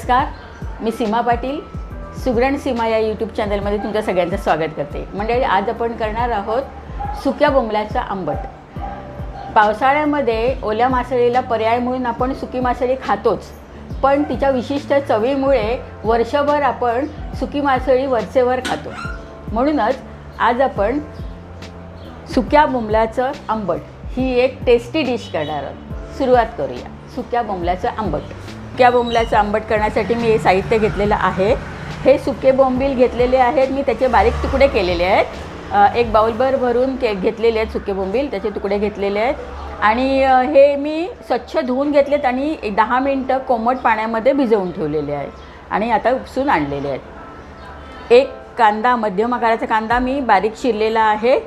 नमस्कार. मी सीमा पाटील. सुगरण सीमा या यूट्यूब चॅनलमध्ये तुमच्या सगळ्यांचं स्वागत करते. म्हणजे आज आपण करणार आहोत सुक्या बोंबल्याचा आंबट. पावसाळ्यामध्ये ओल्या मासळीला पर्याय म्हणून आपण सुकी मासळी खातोच. पण तिच्या विशिष्ट चवीमुळे वर्षभर आपण सुकी मासळी वरचेवर खातो. म्हणूनच आज आपण सुक्या बोंबल्याचं आंबट ही एक टेस्टी डिश करणार आहोत. सुरुवात करूया. सुक्या बोंबल्याचं आंबट. सुक्या बोंबल्याचं आंबट करण्यासाठी मी हे साहित्य घेतलेलं आहे. हे सुके बोंबील घेतलेले आहेत. मी त्याचे बारीक तुकडे केलेले आहेत. एक बाउलभर भरून के घेतलेले आहेत सुके बोंबील. त्याचे तुकडे घेतलेले आहेत. आणि हे मी स्वच्छ धुवून घेतलेत आणि एक दहा मिनटं कोमट पाण्यामध्ये भिजवून ठेवलेले आहेत आणि आता उपसून आणलेले आहेत. एक कांदा मध्यम आकाराचा कांदा मी बारीक शिरलेला आहे.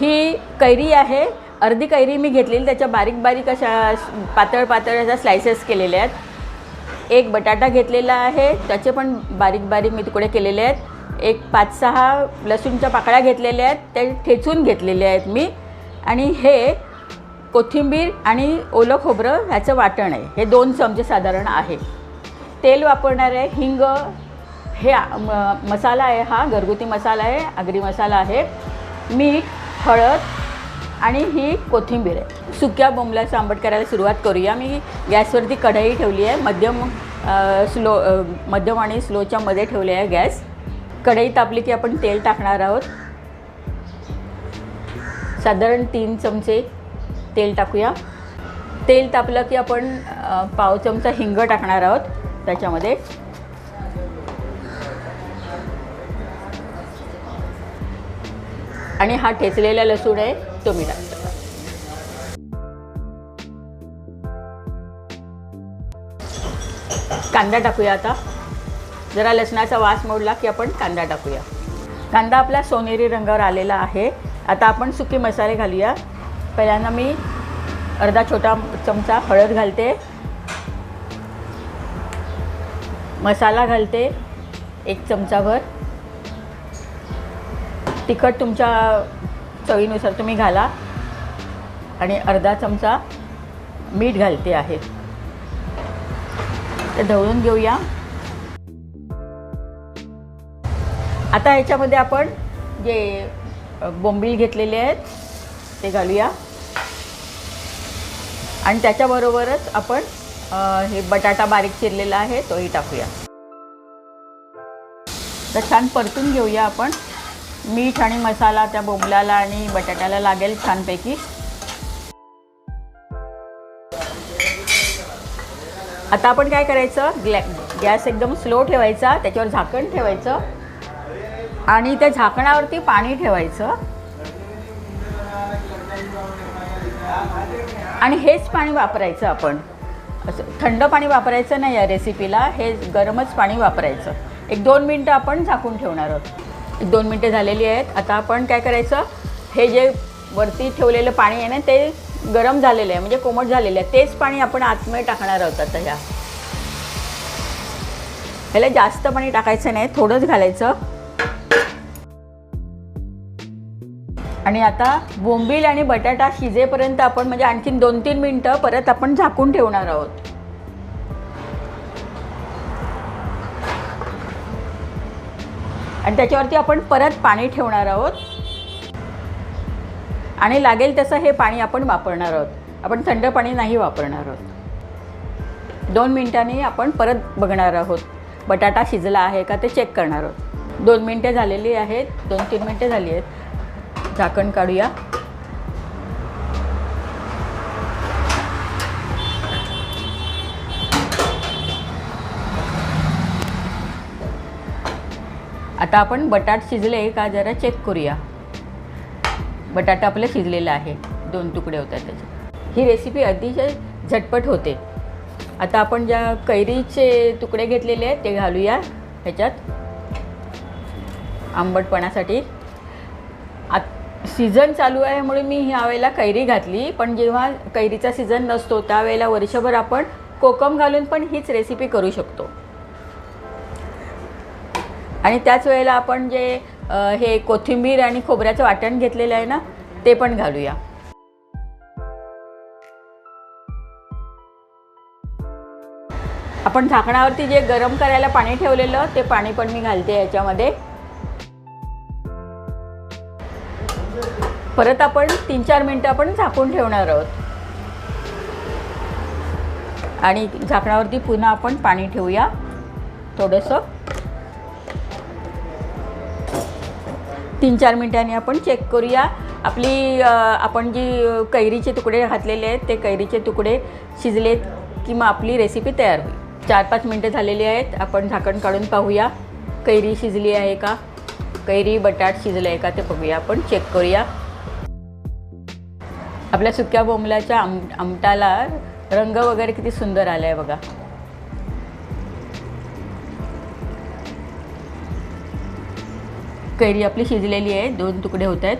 ही कैरी आहे. अर्धी कैरी मी घेतलेली त्याच्या बारीक बारीक अशा पातळ पातळ अशा स्लायसेस केलेल्या आहेत. एक बटाटा घेतलेला आहे त्याचे पण बारीक बारीक मी तुकडे केलेले आहेत. एक पाच सहा लसूणच्या पाकळ्या घेतलेल्या आहेत ते ठेचून घेतलेले आहेत मी. आणि हे कोथिंबीर आणि ओलं खोबरं ह्याचं वाटण आहे. हे दोन चमचे साधारण आहे. तेल वापरणार आहे हिंग हे म- मसाला आहे हा घरगुती मसाला आहे आगरी मसाला आहे मीठ हळद आणि ही कोथिंबीर आहे. सुक्या बोंबल्याचं आंबट करायला सुरुवात करूया. मी गॅसवरती कढई ठेवली आहे. मध्यम स्लो मध्यम आणि स्लोच्या मध्ये ठेवले आहे गॅस. कढई तापली की आपण तेल टाकणार आहोत. साधारण तीन चमचे तेल टाकूया. तेल तापलं की आपण पाव चमचा हिंग टाकणार आहोत त्याच्यामध्ये. आणि हा ठेचलेला लसूण आहे. तो मी टाकतो कांदा टाकूया आता. जरा लसणाचा वास मोडला की आपण कांदा टाकूया. कांदा आपला सोनेरी रंगावर आलेला आहे. आता आपण सुके मसाले घालूया. पहिल्यांदा मी अर्धा छोटा चमचा हळद घालते. मसाला घालते एक चमचाभर. तिखट तुमच्या चवीनुसार तुम्ही घाला. आणि अर्धा चमचा मीठ घालते आहे. तर ढवळून घेऊया. आता ह्याच्यामध्ये आपण जे बोंबील घेतलेले आहेत ते घालूया. आणि त्याच्याबरोबरच आपण हे बटाटा बारीक चिरलेला आहे तोही टाकूया. तर छान परतून घेऊया आपण. मीठ आणि मसाला त्या बोबल्याला आणि बटाट्याला लागेल छानपैकी. आता आपण काय करायचं? ग्लॅ गॅस एकदम स्लो ठेवायचा त्याच्यावर झाकण ठेवायचं आणि त्या झाकणावरती पाणी ठेवायचं. आणि हेच पाणी वापरायचं आपण. असं थंड पाणी वापरायचं नाही या रेसिपीला हे गरमच पाणी वापरायचं. एक दोन मिनटं आपण झाकून ठेवणार आहोत. एक दोन मिनटं झालेली आहेत. आता आपण काय करायचं? हे जे वरती ठेवलेलं पाणी आहे ना ते गरम झालेलं आहे. म्हणजे कोमट झालेलं आहे. तेच पाणी आपण आतमध्ये टाकणार आहोत आता ह्या. ह्याला जास्त पाणी टाकायचं नाही. थोडंच घालायचं. आणि आता बोंबील आणि बटाटा शिजेपर्यंत आपण म्हणजे आणखीन दोन तीन मिनटं परत आपण झाकून ठेवणार आहोत. आणि त्याच्यावरती आपण परत पाणी ठेवणार आहोत. आणि लागेल तसं हे पाणी आपण वापरणार आहोत. आपण थंड पाणी नाही वापरणार आहोत. दोन मिनटांनी आपण परत बघणार आहोत. बटाटा शिजला आहे का ते चेक करणार आहोत. दोन मिनटं झालेली आहेत दोन तीन मिनटं झाली आहेत. झाकण काढूया. आता आपण बटाट शिजले का जरा चेक करूया. बटाटा आपलं शिजलेलं आहे. दोन तुकडे होतात त्याचे. ही रेसिपी अतिशय झटपट होते. आता आपण ज्या कैरीचे तुकडे घेतलेले आहेत ते घालूया. ह्याच्यात आंबटपणासाठी. आत सीझन चालू आहे म्हणून मी ह्या वेळेला कैरी घातली पण जेव्हा कैरीचा सीझन नसतो त्यावेळेला वर्षभर आपण कोकम घालून पण हीच रेसिपी करू शकतो. आणि त्याच वेळेला आपण जे हे कोथिंबीर आणि खोबऱ्याचं वाटण घेतलेलं आहे ना ते पण घालूया. आपण झाकणावरती जे गरम करायला पाणी ठेवलेलं ते पाणी पण मी घालते याच्यामध्ये. परत आपण तीन चार मिनटं आपण झाकून ठेवणार आहोत. आणि झाकणावरती पुन्हा आपण पाणी ठेवूया थोडंसं. तीन चार मिनटांनी आपण चेक करूया. आपली आपण जी कैरीचे तुकडे घातलेले आहेत ते कैरीचे तुकडे शिजलेत की मग आपली रेसिपी तयार होईल. चार पाच मिनटं झालेली आहेत. आपण झाकण काढून पाहूया. कैरी शिजली आहे का? कैरी बटाट शिजलं आहे का? ते बघूया. आपण चेक करूया. आपल्या सुक्या बोंबलाच्या आम आमटाला रंग वगैरे किती सुंदर आला आहे बघा. कैरी आपली शिजलेली आहे दोन तुकडे होत आहेत.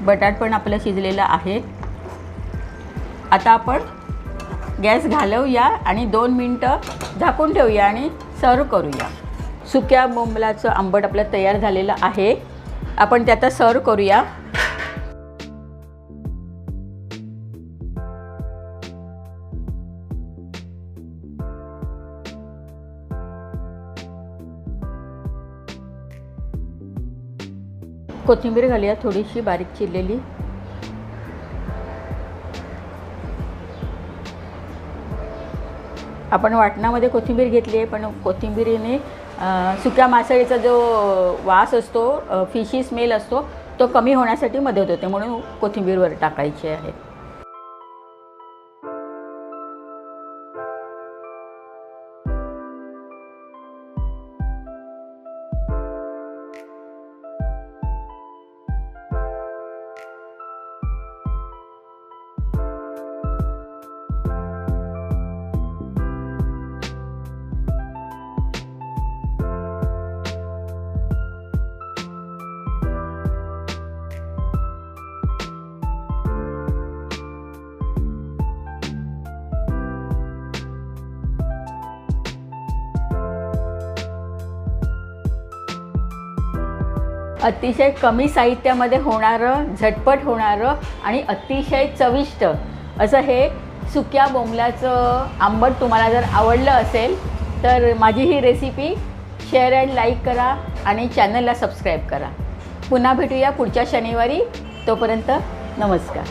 बटाट पण आपलं शिजलेलं आहे. आता आपण गॅस घालवूया आणि दोन मिनटं झाकून ठेवूया आणि सर्व करूया. सुक्या बोंबलाचं आंबट आपलं तयार झालेलं आहे. आपण ते आता सर्व करूया. कोथिंबीर घालूया थोडीशी बारीक चिरलेली. आपण वाटणामध्ये कोथिंबीर घेतली आहे पण कोथिंबीरीने सुक्या मासळीचा जो वास असतो फिशी स्मेल असतो तो कमी होण्यासाठी मदत होते म्हणून कोथिंबीरवर टाकायची आहे. अतिशय कमी साहित्यामध्ये होणारं झटपट होणारं आणि अतिशय चविष्ट असं हे सुक्या बोंबल्याचं आंबट तुम्हाला जर आवडलं असेल तर माझी ही रेसिपी शेअर अँड लाईक करा आणि चॅनलला सबस्क्राईब करा. पुन्हा भेटूया पुढच्या शनिवारी. तोपर्यंत नमस्कार.